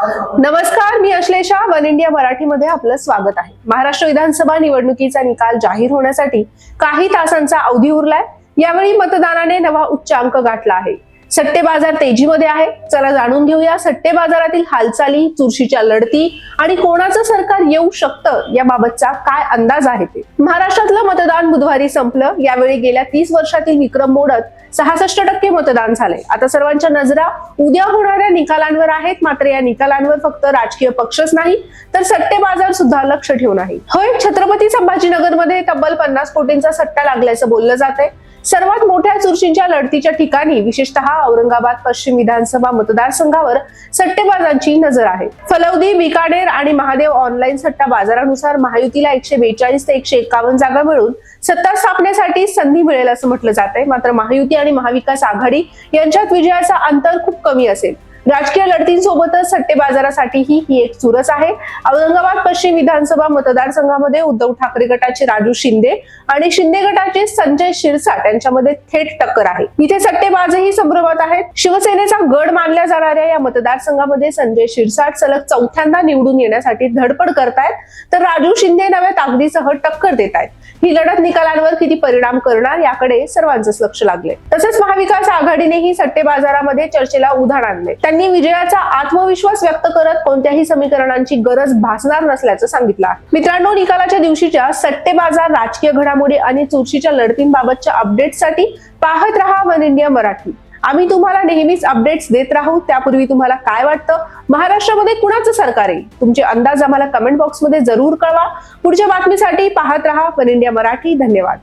नमस्कार मी Ashlesha. One India मराठीमध्ये आपलं स्वागत आहे. महाराष्ट्र विधानसभा निवडणुकीचा निकाल जाहीर होण्यासाठी काही तासांचा अवधी उरलाय. यावेळी मतदानाने नवा उच्चांक गाठला आहे. सट्टे बाजार तेजीमध्ये आहे. चला जाणून घेऊया सट्टे बाजारातील हालचाली चुरशीच्या लढती आणि कोणाचं सरकार येऊ शकतं याबाबतचा काय अंदाज आहे ते. महाराष्ट्रातलं मतदान बुधवारी संपलं. यावेळी गेल्या तीस वर्षातील विक्रम मोडत सहासष्ट टक्के मतदान झाले आता सर्वांच्या नजरा उद्या होणाऱ्या निकालांवर आहेत. मात्र या निकालांवर फक्त राजकीय पक्षच नाही तर सट्टे बाजार सुद्धा लक्ष ठेवून आहे. होय छत्रपती संभाजीनगरमध्ये तब्बल पन्नास कोटींचा सट्टा लागल्याचं बोललं जात आहे सर्वात मोठ्या चुरशींच्या लढतीच्या ठिकाणी विशेषतः औरंगाबाद पश्चिम विधानसभा मतदारसंघावर सट्टेबाजांची नजर आहे. फलौदी बिकानेर आणि महादेव ऑनलाईन सट्टा बाजारानुसार महायुतीला एकशे बेचाळीस ते एकशे एकावन्न जागा मिळून सत्ता स्थापनेसाठी संधी मिळेल असं म्हटलं जात आहे मात्र महायुती आणि महाविकास आघाडी यांच्यात विजयाचा अंतर खूप कमी असेल. राजकीय लढतींसोबतच सट्टे बाजारासाठीही ही एक चुरस आहे. औरंगाबाद पश्चिम विधानसभा मतदारसंघामध्ये उद्धव ठाकरे गटाचे राजू शिंदे आणि शिंदे गटाचे संजय शिरसाट यांच्यामध्ये थेट टक्कर आहे. इथे सट्टेबाजही संभ्रमात आहेत. शिवसेनेचा गड मानल्या जाणाऱ्या या मतदारसंघामध्ये संजय शिरसाट सलग चौथ्यांदा निवडून येण्यासाठी धडपड करतायत. तर राजू शिंदे नव्या ताकदीसह टक्कर देत आहेत ही लढत निकालांवर किती परिणाम करणार याकडे सर्वांचंच लक्ष लागले तसेच महाविकास आघाडीनेही सट्टे बाजारामध्ये चर्चेला उधाण आणले त्यांनी विजयाचा आत्मविश्वास व्यक्त करत कोणत्याही समीकरणांची गरज भासणार नसल्याचं सांगितलं आहे. मित्रांनो निकालाच्या दिवशीच्या सट्टे बाजार राजकीय घडामोडी आणि चुरशीच्या लढतींबाबतच्या अपडेटसाठी पाहत रहा वन इंडिया मराठी. आम्ही तुम्हाला नेहमीच अपडेट्स देत राहू. त्यापूर्वी तुम्हाला काय वाटतं? महाराष्ट्रामध्ये कुणाचं सरकार आहे तुमचे अंदाज आम्हाला कमेंट बॉक्समध्ये जरूर कळवा. पुढच्या बातमीसाठी पाहत राहा. One India Marathi. धन्यवाद.